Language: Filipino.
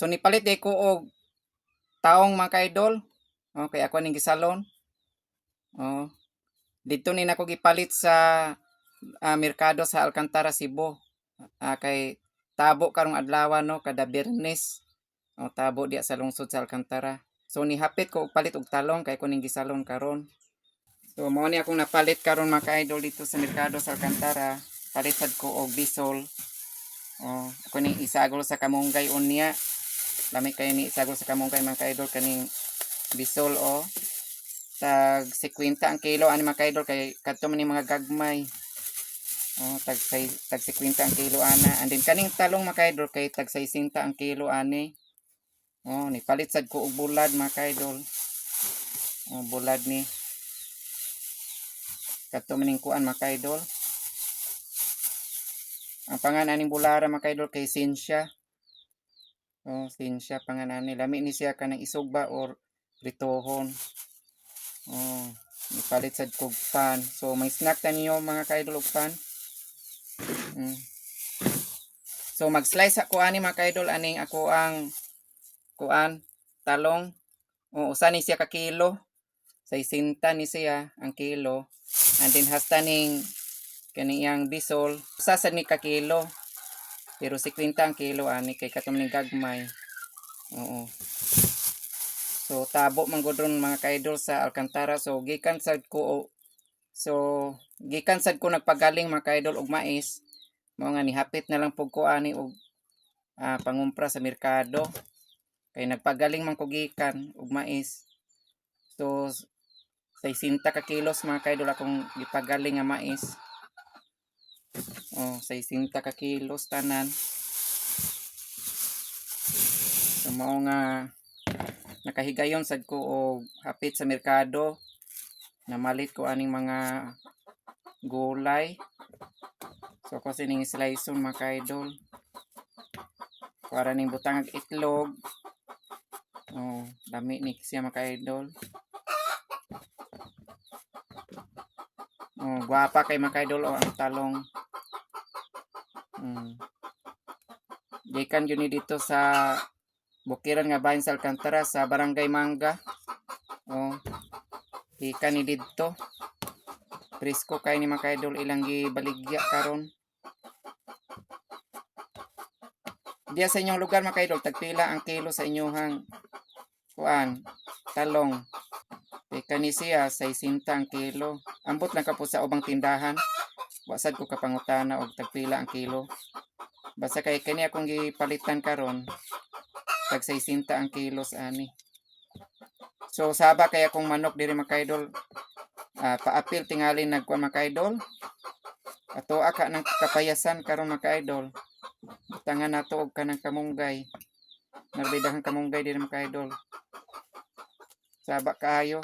So nipalit day ko og taong mga ka-idol. Okay, ako ning gisalon. Oh. Dito ni nako gipalit sa ah, merkado sa Alcantara, Cebu. Ah, kay tabo karong adlaw no kada Biyernes. Oh, tabo diya sa lungsod sa Alcantara. So nihapit ko palit og talong kay ko ning gisalon karon. So mao ni akong napalit karon mga ka-idol dito sa merkado sa Alcantara. Palit sad ko og bisol. Oh, ako ning isagol sa kamunggay unya. Lami kayo ni isagol sa kamunggay mga ka-idol kaning bisol o. Tag 50 ang kilo ani mga ka-idol kay kadto man ni mga gagmay. Oh, tag say tag 50 ang kilo ana. And then kaning talong mga ka-idol kay tag 60 ang kilo ani. Oh, ni palit sad ko og bulad mga ka-idol. Oh, bulad ni. Kadto man ning kuan mga ka-idol. Ang pangalan ni bulara mga ka-idol kay Cynthia. Oh, Cynthia pangalan ni. Lami ni siya kanang isugba or ritohon. Oh, ipalit sad kog pan. So may snack ta niyo mga ka-idol og pan. Mm. So mag-slice ako ani mga ka-idol aning ako ang kuan talong. O usa ni siya ka kilo. Sa isinta ni siya ang kilo. And then hasta ning kaniyang bisol. Usa sad ni ka kilo. Pero 50 ang kilo ani kay katum ning gagmay. Oo. So tabo man gud mga ka-idol sa Alcantara. So gikan sad ko So gikan sad ko nagpagaling mga ka-idol og mais. Mao nga nihapit na lang pug ko ani og ah, pangumpra sa merkado. Kay nagpagaling man ko gikan og mais. So 60 ka kilos mga ka-idol akong gipagaling nga mais. Oh, 60 ka kilos tanan. So mao nga nakahigayon sad ko og hapit sa merkado. Namalit ko aning mga gulay. So kasi ning slice mga ka-idol. Para ning butang itlog. Oh, dami ni siya mga ka-idol. Oh, gwapa kay mga ka-idol o ang talong. Mm. Gikan yun ni dito sa Bukiran nga bahin sa Alcantara sa Barangay Mangga. Oh. Gikan ni dito. Presko kay ni mga ka-idol ilang gibaligya karon. Diya sa inyong lugar mga ka-idol tagpila ang kilo sa inyong kuan talong. Kay kani siya sa isinta ang kilo. Ambot lang ka po sa ubang tindahan. Wasad ko kapangutana og tagpila ang kilo. Basta kay kani akong gipalitan karon tag 60 ang kilos ani. So saba kay akong manok diri mga ka-idol. Ah, paapil tingali nagkuan mga ka-idol. Ato aka ng kapayasan karon mga ka-idol. Tangan nato og kanang kamunggay. Narbidahan kamunggay diri mga ka-idol. Saba kaayo.